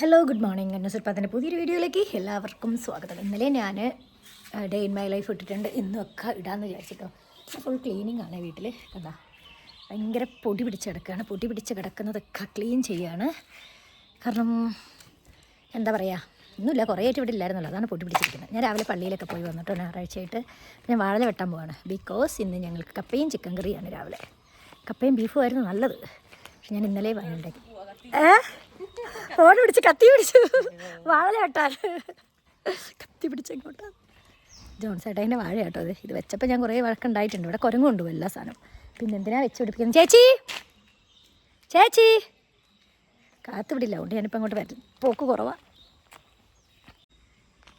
Hello good morning എന്നെ സുൽപ്പാത്തിന്റെ പുതിയൊരു വീഡിയോയിലേക്ക് എല്ലാവർക്കും സ്വാഗതം. ഇന്നലെ ഞാൻ ഡേ ഇൻ മൈ ലൈഫ് ഇട്ടിട്ടുണ്ട്. ഇന്നൊക്കെ ഇടാമെന്ന് വിചാരിച്ചിട്ടോ. ഫുൾ ക്ലീനിങ് ആണ് വീട്ടിൽ കണ്ടാ? ഭയങ്കര പൊടി പിടിച്ച് കിടക്കുകയാണ് പൊടി പിടിച്ച് കിടക്കുന്നതൊക്കെ ക്ലീൻ ചെയ്യാണ്. കാരണം എന്താ പറയുക ഒന്നുമില്ല കുറേ ആയിട്ട് ഇവിടെ ഇല്ലായിരുന്നല്ലോ. അതാണ് പൊടി പിടിച്ചിരിക്കുന്നത്. ഞാൻ രാവിലെ പള്ളിയിലൊക്കെ പോയി വന്നിട്ടോ ഞായറാഴ്ചയായിട്ട്. ഞാൻ വാഴ വെട്ടാൻ പോവാണ്. ബിക്കോസ് ഇന്ന് ഞങ്ങൾക്ക് കപ്പയും ചിക്കൻ കറിയാണ് രാവിലെ. കപ്പയും ബീഫും ആയിരുന്നു നല്ലത്. പക്ഷെ ഞാൻ ഇന്നലെ വാങ്ങിയിട്ടുണ്ടെങ്കിൽ ഏ? ഫോൺ പിടിച്ച് കത്തി പിടിച്ചു. വാഴ കേട്ടാൽ കത്തി പിടിച്ച് എങ്ങോട്ടാ ജോൺസേട്ടന്റെ വാഴ കേട്ടോ അത് ഇത് വെച്ചപ്പോൾ ഞാൻ കുറേ വഴക്കുണ്ടായിട്ടുണ്ട് ഇവിടെ കുരങ്ങ് കൊണ്ടുപോകും എല്ലാ സാധനവും. പിന്നെ എന്തിനാ വെച്ച് പിടിപ്പിക്കുന്നത്? ചേച്ചി! ചേച്ചി! കാത്തു പിടില്ല അതുകൊണ്ട് ഞാനിപ്പോൾ അങ്ങോട്ട് വരും പോക്ക് കുറവാണ്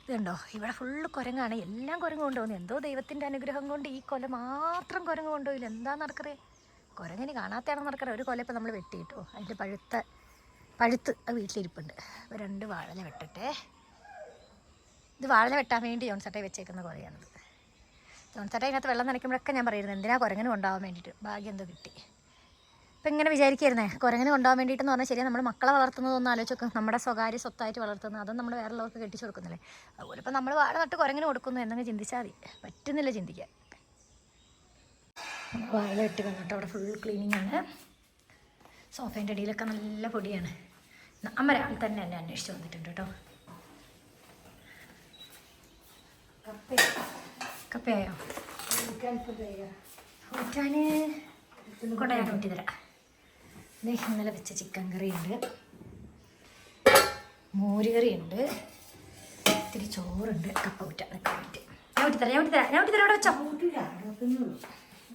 ഇതുണ്ടോ? ഇവിടെ ഫുള്ള് കുരങ്ങാണ്. എല്ലാം കുരങ്ങ് കൊണ്ടുപോകുന്നു എന്തോ ദൈവത്തിന്റെ അനുഗ്രഹം കൊണ്ട് ഈ കൊല മാത്രം കുരങ്ങ് കൊണ്ടുപോയില്ല എന്താ നടക്കറേ കുരങ്ങിന് കാണാത്തയാണെന്ന് നടക്കറേ ഒരു കൊല ഇപ്പം നമ്മൾ വെട്ടിയിട്ടോ? അതിന്റെ പഴുത്ത പഴുത്ത് അത് വീട്ടിലിരിപ്പുണ്ട്. അപ്പോൾ രണ്ട് വാഴല വെട്ടട്ടെ. ഇത് വാഴല വെട്ടാൻ വേണ്ടി ജോൺസട്ടയെ വെച്ചേക്കുന്ന കുറയാണിത് ജോൺസട്ട ഇതിനകത്ത് വെള്ളം നനയ്ക്കുമ്പോഴൊക്കെ ഞാൻ പറയുന്നത് എന്തിനാ കുരങ്ങനെ കൊണ്ടാവാൻ വേണ്ടിയിട്ട്? ഭാഗ്യം എന്തോ കിട്ടി. ഇപ്പം ഇങ്ങനെ വിചാരിക്കായിരുന്നേ കുരങ്ങനെ കൊണ്ടുപോകാൻ വേണ്ടിയിട്ടെന്ന് പറഞ്ഞാൽ ശരിയാണ് നമ്മൾ മക്കളെ വളർത്തുന്നതൊന്നും ആലോചിച്ച് നോക്കുക നമ്മുടെ സ്വകാര്യ സ്വത്തായിട്ട് വളർത്തുന്നത് അതും നമ്മൾ വേറെ ഉള്ളവർക്ക് കെട്ടിച്ചു കൊടുക്കുന്നില്ലേ. അതുപോലെ ഇപ്പം നമ്മൾ വാഴ നട്ട് കുരങ്ങനെ കൊടുക്കുന്നു എന്നങ്ങ് ചിന്തിച്ചാൽ മതി. പറ്റുന്നില്ല ചിന്തിക്കാൻ. വാഴ ഇട്ട് വന്നിട്ട് അവിടെ ഫുൾ ക്ലീനിങ് ആണ്. സോഫേന്റെ അടിയിലൊക്കെ നല്ല പൊടിയാണ്. അമ്മ രാവിലെ തന്നെ എന്നെ അന്വേഷിച്ച് വന്നിട്ടുണ്ട് കേട്ടോ. കപ്പയായോ? ഊറ്റാന് കൊണ്ട ഞാൻ ഊറ്റി തരാം ഇന്നലെ വെച്ച ചിക്കൻ കറി ഉണ്ട് മോര് കറി ഉണ്ട് ഇത്തിരി ചോറുണ്ട്. കപ്പ ഊറ്റ നിൽക്കാൻ വേണ്ടി. ഞാൻ ഊറ്റി തരാം ഞാൻ ഊറ്റി തരാം ഞാൻ ഊറ്റി തരാം അവിടെ വെച്ചോ.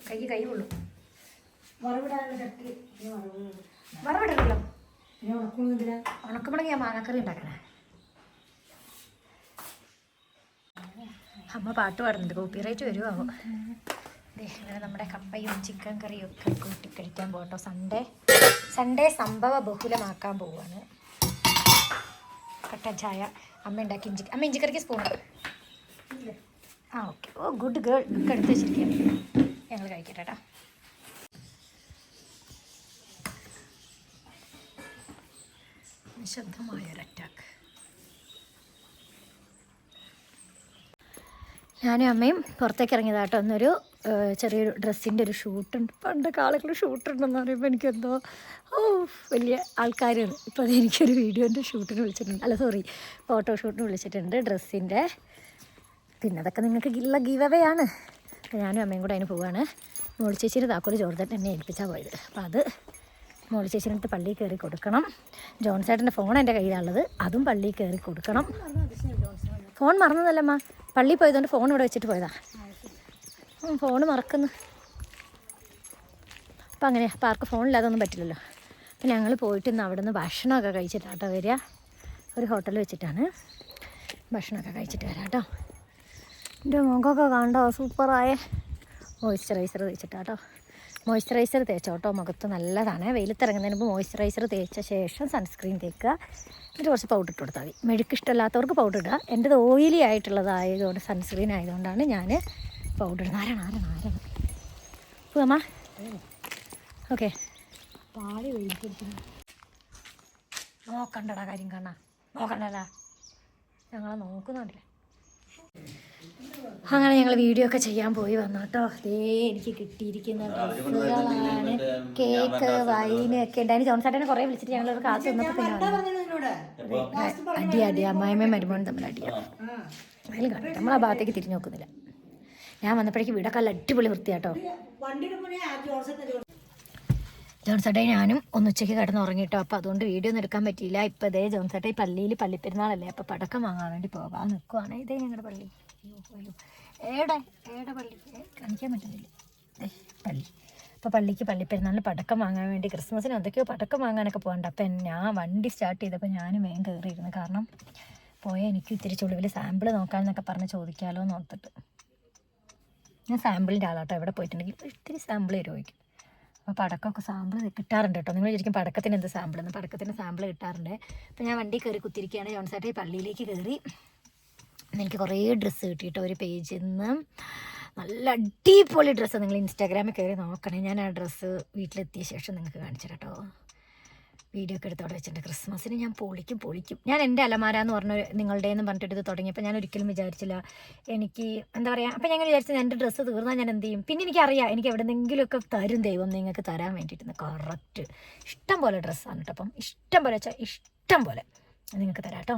കൈ കൈ കൊള്ളു വറവിടല്ലോ ഉണക്കമുളക് ഞാൻ മാങ്ങാക്കറി ഉണ്ടാക്കണേ. അമ്മ പാട്ട് പാടുന്നുണ്ട്. കോപ്പി റേറ്റ് ദേ, ഇങ്ങനെ നമ്മുടെ കപ്പയും ചിക്കൻ കറിയും ഒക്കെ കൂട്ടി കഴിക്കാൻ പോകട്ടോ. സൺഡേ സൺഡേ സംഭവ ബഹുലമാക്കാൻ പോവാണ്. കട്ടൻ ചായ. അമ്മ ഉണ്ടാക്കി ഇഞ്ചി അമ്മ ഇഞ്ചിക്കറിക്ക് സ്പൂൺ ആ ഓക്കെ ഓ ഗുഡ് ഗേൾ ഒക്കെ എടുത്ത് വെച്ചിരിക്കുകയാണ്. ഞങ്ങൾ കഴിക്കട്ടെ കേട്ടോ നിശബ്ദമായൊരു അറ്റാക്ക് ഞാനും അമ്മയും പുറത്തേക്ക് ഇറങ്ങിയതാട്ടോ ഒന്നൊരു ചെറിയൊരു ഡ്രസ്സിന്റെ ഒരു ഷൂട്ടുണ്ട്. പണ്ടൊക്കെ ആളുകൾ ഷൂട്ടുണ്ടെന്ന് പറയുമ്പോൾ എനിക്കെന്തോ ഓ വലിയ ആൾക്കാരാണ്. ഇപ്പോൾ അത് എനിക്കൊരു വീഡിയോന്റെ ഷൂട്ടിന് വിളിച്ചിട്ടുണ്ട്. അല്ല സോറി ഫോട്ടോ ഷൂട്ടിന് വിളിച്ചിട്ടുണ്ട് ഡ്രസ്സിന്റെ പിന്നെ അതൊക്കെ നിങ്ങൾക്ക് ഉള്ള ഗീവവേ ആണ്. ഞാനും അമ്മയും കൂടെ അതിന് പോവുകയാണ് മോളിച്ചേച്ചിയുടെ താക്കോൽ ചോർത്തിട്ട് എന്നെ ഏൽപ്പിച്ചാൽ പോയത്. അപ്പോൾ അത് മോളി ചേച്ചിനടുത്ത് പള്ളി കയറി കൊടുക്കണം. ജോൺസേട്ടന്റെ ഫോൺ എന്റെ കയ്യിലുള്ളത്. അതും പള്ളി കയറി കൊടുക്കണം. ഫോൺ മറന്നതല്ലമ്മ. പള്ളിയിൽ പോയതുകൊണ്ട് ഫോൺ ഇവിടെ വെച്ചിട്ട് പോയതാ. ഫോൺ മറക്കുന്നു. അപ്പം അങ്ങനെ അപ്പം ആർക്ക് ഫോണില്ലാതൊന്നും പറ്റില്ലല്ലോ. അപ്പം ഞങ്ങൾ പോയിട്ട് ഇന്ന് അവിടെ നിന്ന് ഭക്ഷണമൊക്കെ കഴിച്ചിട്ടാട്ടോ വരിക. ഒരു ഹോട്ടലിൽ വെച്ചിട്ടാണ് ഭക്ഷണമൊക്കെ കഴിച്ചിട്ട് വരാം കേട്ടോ. എന്റെ മുഖമൊക്കെ കണ്ടോ? സൂപ്പറായ. മോയ്സ്ചറൈസർ തേച്ചിട്ടാട്ടോ മോയ്സ്ചറൈസർ തേച്ചോട്ടോ മുഖത്ത് നല്ലതാണ്. വെയിലത്തിറങ്ങുന്നതിന് മുമ്പ് മോയ്സ്ചറൈസർ തേച്ച ശേഷം സൺസ്ക്രീൻ തേക്കുക. എന്നിട്ട് കുറച്ച് പൗഡർ ഇട്ട് കൊടുത്താൽ മതി. മെഴുക്ക് ഇഷ്ടമല്ലാത്തവർക്ക് പൗഡർ ഇടുക എന്റെത് ഓയിലി ആയിട്ടുള്ളതായതുകൊണ്ട് സൺസ്ക്രീൻ ആയതുകൊണ്ടാണ് ഞാൻ പൗഡർ ഇടുന്നത്. ആരാണ് ആരാണ് ആരാണ്? പോവാമ്മ ഓക്കെ നോക്കണ്ടടാ കാര്യം കാണാ നോക്കണ്ടടാ. ഞങ്ങളെ നോക്കുന്നുണ്ടല്ലേ? അങ്ങനെ ഞങ്ങൾ വീഡിയോ ഒക്കെ ചെയ്യാൻ പോയി വന്നു കേട്ടോ ദേ എനിക്ക് കിട്ടിയിരിക്കുന്ന ഡ്രസ്സുകളാണ് കേക്ക് വൈന് ഒക്കെ ഉണ്ട്. അതിന് ജോൺസാട്ടനെ കുറേ വിളിച്ചിട്ട് ഞങ്ങൾ കാത്തു നിന്നപ്പോൾ പിന്നെ. അടി അടി അമ്മായിമ്മയും മരുമോനും തമ്മിൽ അടിയാണ് അതിൽ കണ്ടു നമ്മൾ ആ ഭാഗത്തേക്ക് തിരിഞ്ഞു നോക്കുന്നില്ല. ഞാൻ വന്നപ്പോഴേക്ക് വീടൊക്കെ നല്ല അടിപൊളി വൃത്തിയാട്ടോ. വണ്ടിയുടെ മുന്നേ ആ ജോൺസൺ ജോൺസേട്ടെ ഞാനും ഒന്ന് ഉച്ചയ്ക്ക് കിടന്ന് ഉറങ്ങിട്ടോ. അപ്പോൾ അതുകൊണ്ട് വീഡിയോ ഒന്നും എടുക്കാൻ പറ്റിയില്ല. ഇപ്പോൾ ഇതേ ജോൺസേട്ടെ പള്ളിയിൽ പള്ളിപ്പെരുന്നാളല്ലേ? അപ്പോൾ പടക്കം വാങ്ങാൻ വേണ്ടി പോകാൻ നിൽക്കുവാണ് ഇതേ ഞങ്ങളുടെ പള്ളി. അയ്യോ, അയ്യോ. പള്ളി? കാണിക്കാൻ പള്ളി. അപ്പോൾ പള്ളിക്ക് പള്ളിപ്പെരുന്നാളിന് പടക്കം വാങ്ങാൻ വേണ്ടി ക്രിസ്മസിന് എന്തൊക്കെയോ പടക്കം വാങ്ങാനൊക്കെ പോകണ്ട അപ്പം ഞാൻ വണ്ടി സ്റ്റാർട്ട് ചെയ്തപ്പോൾ ഞാനും വേഗം കയറിയിരുന്നു കാരണം പോയാൽ എനിക്ക് ഇത്തിരി ചുളിവിൽ സാമ്പിൾ നോക്കാമെന്നൊക്കെ പറഞ്ഞ് ചോദിക്കാമല്ലോ എന്ന് ഓർത്തിട്ട്. ഞാൻ സാമ്പിളിന്റെ ആളാട്ടോ എവിടെ പോയിട്ടുണ്ടെങ്കിൽ ഇത്തിരി സാമ്പിൾ തരുമായിരിക്കും അപ്പോൾ പടക്കമൊക്കെ സാമ്പിൾ കിട്ടാറുണ്ട് കേട്ടോ. നിങ്ങൾ ശരിക്കും പടക്കത്തിന് എന്ത് സാമ്പിൾ എന്ന് പടക്കത്തിന് സാമ്പിൾ കിട്ടാറുണ്ട്. അപ്പോൾ ഞാൻ വണ്ടി കയറി കുത്തിരിക്കുകയാണ് ജോൺസായിട്ട് പള്ളിയിലേക്ക് കയറി എനിക്ക് കുറേ ഡ്രസ്സ് കിട്ടിയിട്ടോ ഒരു പേജിൽ നിന്ന് നല്ല അടിപൊളി ഡ്രസ്സ് നിങ്ങൾ ഇൻസ്റ്റാഗ്രാമിൽ കയറി നോക്കണേ. ഞാൻ ആ ഡ്രസ്സ് വീട്ടിലെത്തിയ ശേഷം നിങ്ങൾക്ക് കാണിച്ചു കേട്ടോ വീഡിയോ ഒക്കെ എടുത്തോടെ വെച്ചിട്ടുണ്ട്. ക്രിസ്മസിന് ഞാൻ പൊളിക്കും പൊളിക്കും. ഞാൻ എന്റെ അലമാര എന്ന് പറഞ്ഞ നിങ്ങളുടെ എന്ന് പറഞ്ഞിട്ട് ഇത് തുടങ്ങിയപ്പോൾ ഞാൻ ഒരിക്കലും വിചാരിച്ചില്ല. എനിക്ക് എന്താ പറയുക അപ്പം ഞാൻ വിചാരിച്ചത് എന്റെ ഡ്രസ്സ് തീർന്നാൽ ഞാൻ എന്ത് ചെയ്യും? പിന്നെ എനിക്കറിയാം എനിക്ക് എവിടെന്നെങ്കിലുമൊക്കെ തരും ദൈവം നിങ്ങൾക്ക് തരാൻ വേണ്ടിയിട്ട് കറക്റ്റ്. ഇഷ്ടം പോലെ ഡ്രസ്സാണ് കേട്ടോ അപ്പം ഇഷ്ടം പോലെ വെച്ചാൽ ഇഷ്ടം പോലെ. നിങ്ങൾക്ക് തരാം കേട്ടോ.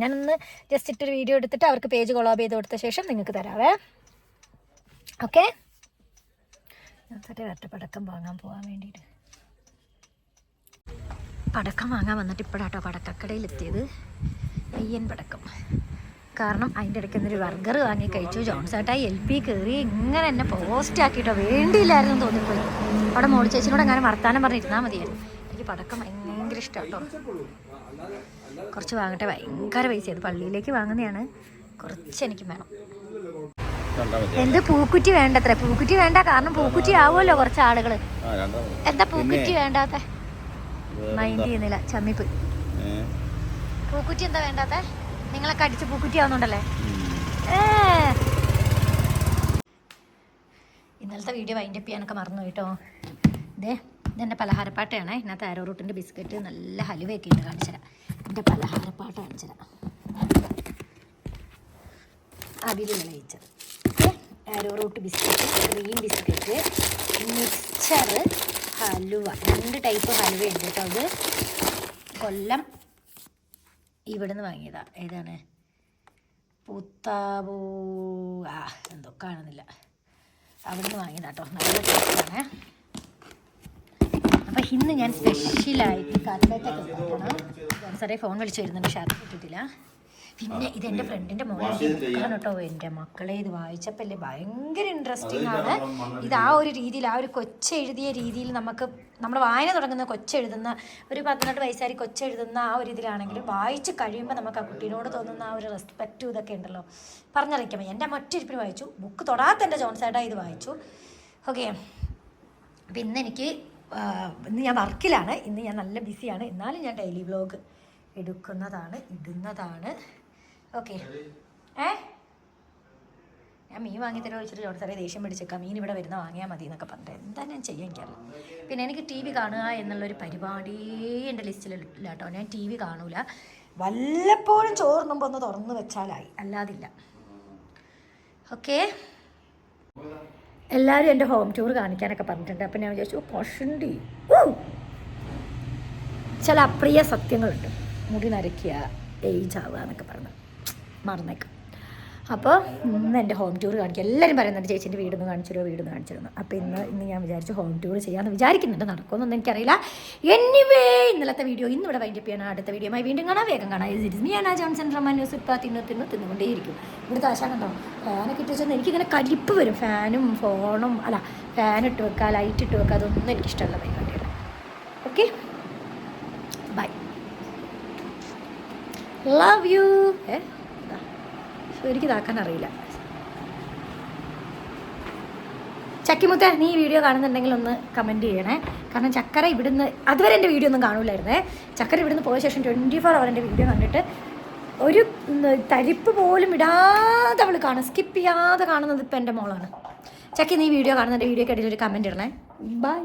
ഞാനൊന്ന് ജസ്റ്റ് ഇട്ടൊരു വീഡിയോ എടുത്തിട്ട് അവർക്ക് പേജ് കൊളാബ് ചെയ്ത് കൊടുത്ത ശേഷം നിങ്ങൾക്ക് തരാവേ. ഓക്കെ പടക്കം വാങ്ങാൻ പോകാൻ വേണ്ടിയിട്ട്. പടക്കം വാങ്ങാൻ വന്നിട്ട് ഇപ്പോഴാട്ടോ പടക്കക്കടയിൽ എത്തിയത്. അയ്യൻ പടക്കം. കാരണം അതിന്റെ ഇടയ്ക്ക് എന്നൊരു ബർഗർ വാങ്ങി കഴിച്ചു. ജോൺസേട്ടാ എൽ പി കയറി ഇങ്ങനെ എന്നെ പോസ്റ്റ് ആക്കിയിട്ടോ വേണ്ടിയില്ലായിരുന്നു തോന്നിപ്പോയി അവിടെ മോളി ചേച്ചിനോട് അങ്ങനെ വർത്താനം പറഞ്ഞിരുന്നാൽ മതിയായിരുന്നു. പടക്കം ഭയങ്കര ഇഷ്ടമാണ് കേട്ടോ. കുറച്ച് വാങ്ങട്ടെ. ഭയങ്കര പൈസ. അത് പള്ളിയിലേക്ക് വാങ്ങുന്നതാണ്. കുറച്ച് എനിക്ക് വേണം. എന്ത് പൂക്കുറ്റി വേണ്ടത്ര? പൂക്കുറ്റി വേണ്ട. കാരണം പൂക്കുറ്റി ആവുമല്ലോ കുറച്ച് ആളുകൾ എന്താ പൂക്കുറ്റി വേണ്ടാത്ത? മൈൻഡ് ചെയ്യുന്നില്ല. ചമ്മിപ്പ്. പൂക്കുറ്റി എന്താ വേണ്ടാത്ത? നിങ്ങളൊക്കെ അടിച്ച് പൂക്കുറ്റി ആവുന്നുണ്ടല്ലേ. ഇന്നലത്തെ വീഡിയോ വൈൻഡപ്പ് ചെയ്യാനൊക്കെ മറന്നു കേട്ടോ. ഇതേ ഇതെന്റെ പലഹാരപ്പാട്ടയാണ്. ഇതിനകത്ത് ആരോ റൂട്ടിന്റെ ബിസ്ക്കറ്റ് നല്ല ഹലുവയൊക്കെ ഉണ്ട് കാണിച്ചുതരാം എന്റെ പലഹാരപ്പാട്ട് കാണിച്ചുതരാം അവിൽ വിളയിച്ചത് arrowroot biscuit cream biscuit mixture halwa. രണ്ട് ടൈപ്പ് ഹലുവ ഉണ്ട് കേട്ടോ അത്. കൊല്ലം ഇവിടെ നിന്ന് വാങ്ങിയതാണ് ഏതാണ്? പൂത്താവൂ. ആ എന്തോ കാണുന്നില്ല. അവിടെ നിന്ന് വാങ്ങിയതാ കേട്ടോ. നല്ല ടേസ്റ്റാണ് അപ്പം ഇന്ന് ഞാൻ സ്പെഷ്യലായിട്ട് കട്ട്ലറ്റൊക്കെ ഉണ്ടാക്കണം സാറേ ഫോൺ വിളിച്ചിരുന്നുണ്ട് വരുന്നുണ്ട് ഷർട്ട് ഇട്ടിട്ടില്ല. പിന്നെ ഇത് എന്റെ ഫ്രണ്ടിന്റെ മോളെ ബുക്കാണ് കേട്ടോ. എന്റെ മക്കളെ ഇത് വായിച്ചപ്പോൾ ഭയങ്കര ഇൻട്രസ്റ്റിംഗ് ആണ്. ഇത് ആ ഒരു രീതിയിൽ ആ ഒരു കൊച്ചെഴുതിയ രീതിയിൽ നമുക്ക് നമ്മൾ വായന തുടങ്ങുന്ന കൊച്ചെഴുതുന്ന ഒരു പന്ത്രണ്ട് വയസ്സാരി കൊച്ചെഴുതുന്ന ആ ഒരു ഇതിലാണെങ്കിലും വായിച്ച് കഴിയുമ്പോൾ നമുക്ക് ആ കുട്ടീനോട് തോന്നുന്ന ആ ഒരു റെസ്പെക്റ്റ് ഇതൊക്കെ ഉണ്ടല്ലോ. പറഞ്ഞറിയിക്കാം. എന്റെ മറ്റൊരിപ്പിന് വായിച്ചു. ബുക്ക് തൊടാത്ത എന്റെ ജോൺസേട്ടാ ഇത് വായിച്ചു. ഓക്കെ പിന്നെ എനിക്ക് ഇന്ന് ഞാൻ വർക്കിലാണ്. ഇന്ന് ഞാൻ നല്ല ബിസിയാണ്. എന്നാലും ഞാൻ ഡെയിലി വ്ലോഗ് എടുക്കുന്നതാണ് ഇടുന്നതാണ്. ഓക്കെ ഏ? ഞാൻ മീൻ വാങ്ങി തരുമോ വെച്ചിട്ട് ചോദിച്ചാൽ സാറേ ദേഷ്യം പിടിച്ചേക്കാം. മീൻ ഇവിടെ വരുന്ന വാങ്ങിയാൽ മതി എന്നൊക്കെ പറഞ്ഞിട്ട്. എന്താ ഞാൻ ചെയ്യാൻ എനിക്കറിയില്ല. പിന്നെ എനിക്ക് ടി വി കാണുക എന്നുള്ളൊരു പരിപാടിയേ എന്റെ ലിസ്റ്റിലില്ല കേട്ടോ ഞാൻ ടി വി കാണൂല. വല്ലപ്പോഴും ചോറിനുമ്പോൾ ഒന്ന് തുറന്നു വെച്ചാലായി. അല്ലാതില്ല. ഓക്കേ എല്ലാവരും എന്റെ ഹോം ടൂർ കാണിക്കാനൊക്കെ പറഞ്ഞിട്ടുണ്ട്. അപ്പം ഞാൻ വിചാരിച്ചു പഷണ്ടി ചില അപ്രിയ സത്യങ്ങളുണ്ട്. മുടി നരയ്ക്കുക ഏജ് ആവുക എന്നൊക്കെ പറഞ്ഞ്. മറന്നേക്കാം. അപ്പോൾ ഇന്ന് എന്റെ ഹോം ടൂർ കാണിക്കും എല്ലാവരും പറയുന്നുണ്ട് ചേച്ചിന്റെ വീടൊന്ന് കാണിച്ചു തരുമോ വീടൊന്ന് കാണിച്ചു തരുന്നു അപ്പോൾ ഇന്ന് ഇന്ന് ഞാൻ വിചാരിച്ചു ഹോം ടൂർ ചെയ്യാമെന്ന് വിചാരിക്കുന്നുണ്ട്. നടക്കുമെന്നൊന്നും എനിക്കറിയില്ല. എനിവേ ഇന്നലത്തെ വീഡിയോ ഇന്ന് ഇവിടെ വൈൻഡപ്പ് ചെയ്യണം അടുത്ത വീഡിയോമായി വീണ്ടും കാണാം. വേഗം കാണാം. ഇത് മീ ആ ജോൺസൺ റമാൻ ന്യൂസ് ഇപ്പം തിന്നു തിന്നു തിന്നുകൊണ്ടേയിരിക്കും. ഇവിടുത്തെ ആശാ കണ്ടോ? ഫാനൊക്കെ ഇട്ട് വെച്ചാൽ എനിക്കിങ്ങനെ കലിപ്പ് വരും. ഫാനും ഫോണും അല്ല ഫാൻ ഇട്ട് വെക്കുക ലൈറ്റ് ഇട്ട് വെക്കുക അതൊന്നും എനിക്കിഷ്ടമല്ല പരിപാടിയാണ് ഓക്കെ ബൈ ലവ് യു ഏ. എനിക്ക് ഇതാക്കാൻ അറിയില്ല ചക്കിമുത്ത നീ വീഡിയോ കാണുന്നുണ്ടെങ്കിൽ ഒന്ന് കമന്റ് ചെയ്യണേ. കാരണം ചക്കര ഇവിടുന്ന് അതുവരെ എന്റെ വീഡിയോ ഒന്നും കാണൂലായിരുന്നേ. ചക്കര ഇവിടുന്ന് പോയ ശേഷം ട്വന്റി ഫോർ അവർ എന്റെ വീഡിയോ കണ്ടിട്ട് ഒരു തരിപ്പ് പോലും ഇടാതെ അവൾ കാണും. സ്കിപ്പ് ചെയ്യാതെ കാണുന്നത് ഇപ്പം എന്റെ മോളാണ്. ചക്കി നീ വീഡിയോ കാണുന്നുണ്ട് വീഡിയോക്ക് ഇടയിൽ ഒരു കമന്റ് ഇടണേ. ബൈ